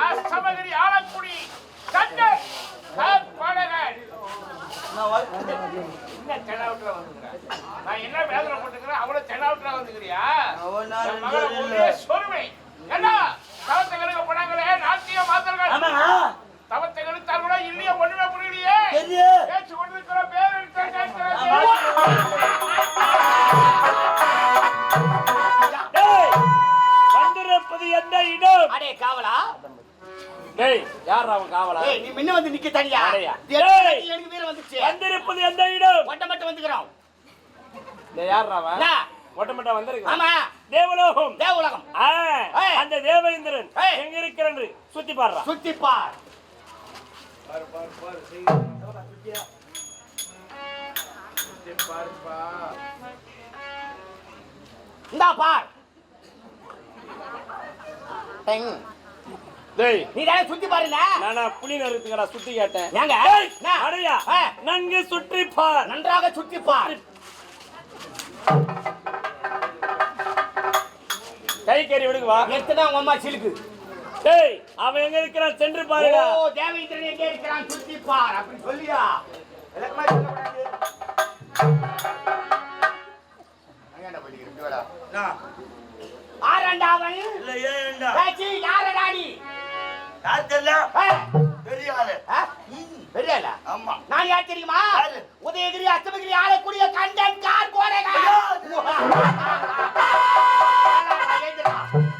அஸ்தமகிரி ஆலக்குடி கண்டர் பாடகர் என்ன தெனாவுட்ல வந்துக்கிறேன் நான் என்ன வேதனை போட்டுக்கிறேன்? அவ்வளவு தெனாவுட்ல வந்துக்கிறியா? மகளை சொருமை. என்ன? டேய் யார் அவன் காவலா? ஏய் நீ முன்ன வந்து நிக்க தனியா. டேய் எனக்கு பேர் வந்துச்சு வந்திருப்பது எந்த இடம்? ஒட்ட மட்டும் வந்துக்கிறோம். டேய் யார் அவன்? என்ன? மொட்டை மொட்டை வந்திருக்கான் ஆமா. தேவலோகம். தேவ உலகம் ஆ, ஏய். அந்த தேவேந்திரன் ஏய். எங்க இருக்கிறன்னு சுத்தி பாடுறான் சுத்தி பார். இந்தா பார். டெங். டேய். நீ தானே சுத்தி பாருங்க நானா புலி நறுத்துக்கடா சுத்தி கேட்டேன். ஏங்க? டேய், என்ன? அடையா. நன்கு சுற்றி பார் நன்றாக சுத்தி பார் கை கறி விடுங்க வா. எத்தனை உங்க அம்மா சிலுக்கு. டேய் அவன் எங்க இருக்கிறான்? சென்று ஓ பாருடா தேவேந்திரன் எங்கே இருக்கிறான்? சுத்தி பார் அப்படி சொல்லியா? விளக்கமா சொல்லக்கூடாது. இருக்கு, வாடா. நான் ஆறாண்டாவன் இல்ல யாரடா நீ யார் தெரியல பெரிய ஆளு. ஆ? பெரிய ஆளா? ஆமா. நான் யார் தெரியுமா? உதயகிரி அஸ்தமகிரி ஆளக்கூடிய கண்டன் கார்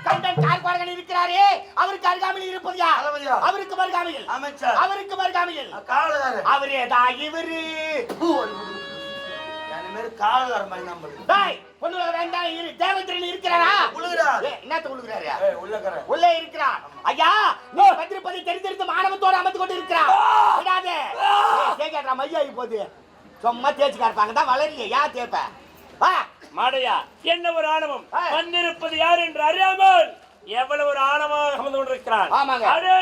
கண்டன் கார் கோரகன் இருக்கிறாரே. அவருக்கு அருகாமையில் இருப்பது யார்? அவருக்கு மருகாமையில் அமைச்சர். அவருக்கு மருகாமையில் அவரே தான் இவரு. காவலர் மாதிரி நம்பரு பொண்ணு வேண்டாம். இரு தேவந்திரன் இருக்கிறாரா? என்னத்த உழுகுறாரு? உள்ளே இருக்கிறான் ஐயா நீ பத்திரப்பதி தெரிந்திருந்து மாணவத்தோடு அமர்ந்து கொண்டு இருக்கிறான் விடாதே. கேட்கறா மையா இப்போது சும்மா தேய்ச்சிக்கா இருப்பாங்க தான் வளரலையே யா தேப்ப மாடையா என்ன ஒரு ஆணவம். வந்திருப்பது யார் என்று அறியாமல் எவ்வளவு ஒரு ஆணவமாக அமர்ந்து கொண்டிருக்கிறான் ஆமாங்க. அடே